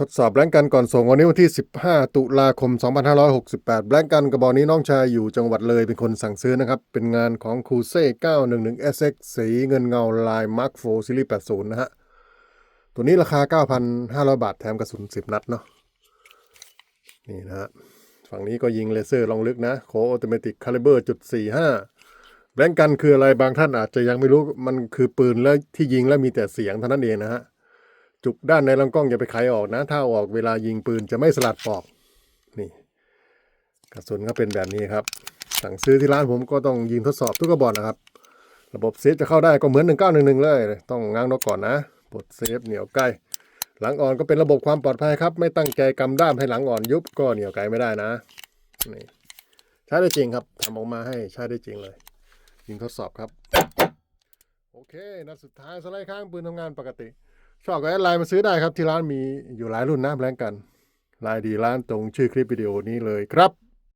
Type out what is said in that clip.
ทดสอบแบงก์กันก่อนส่งวันนี้วันที่ 15 ตุลาคม 2568 แบงก์กันกระบอกนี้น้องชายอยู่จังหวัดเลยเป็นคนสั่งซื้อนะครับ เป็นงานของคูเซ่ 911 SX สีเงินเงาลายมาร์คโฟซีรีส์80 นะฮะ ตัวนี้ราคา 9,500 บาทแถมกระสุน 10 นัดเนาะ นี่นะฮะ ฝั่งนี้ก็ยิงเลเซอร์ลองลึกนะ โคออโตเมติกคาลิเบอร์จุด45แบงก์กันคืออะไรบางท่านอาจจะยังไม่รู้มันคือปืนแล้วที่ยิงแล้วมีแต่เสียงเท่านั้นเองนะฮะ จุกด้านในลำกล้องอย่าไปไขออกนะ ถ้าออกเวลายิงปืนจะไม่สลัดปลอก นี่ กระสุนก็เป็นแบบนี้ครับ สั่งซื้อที่ร้านผมก็ต้องยิงทดสอบทุกกระบอกนะครับ ระบบเซฟจะเข้าได้ก็เหมือน 1911 เลย ต้องง้างนกก่อนนะปลดเซฟเหนียวใกล้ หลังอ่อนก็เป็นระบบความปลอดภัยครับ ไม่ตั้งใจกำด้ามให้หลังอ่อนยุบก็เหนียวไกลไม่ได้นะนี่ใช้ได้จริงครับทำออกมาให้ใช้ได้จริงเลย ยิงทดสอบครับ โอเค นัดสุดท้ายสไลด์ข้างปืนทำงานปกติ ชอบก็แอดไลน์มาซื้อได้ครับที่ร้านมีอยู่หลายรุ่นนะแบงกันลายดีร้านตรงชื่อคลิปวิดีโอนี้เลยครับ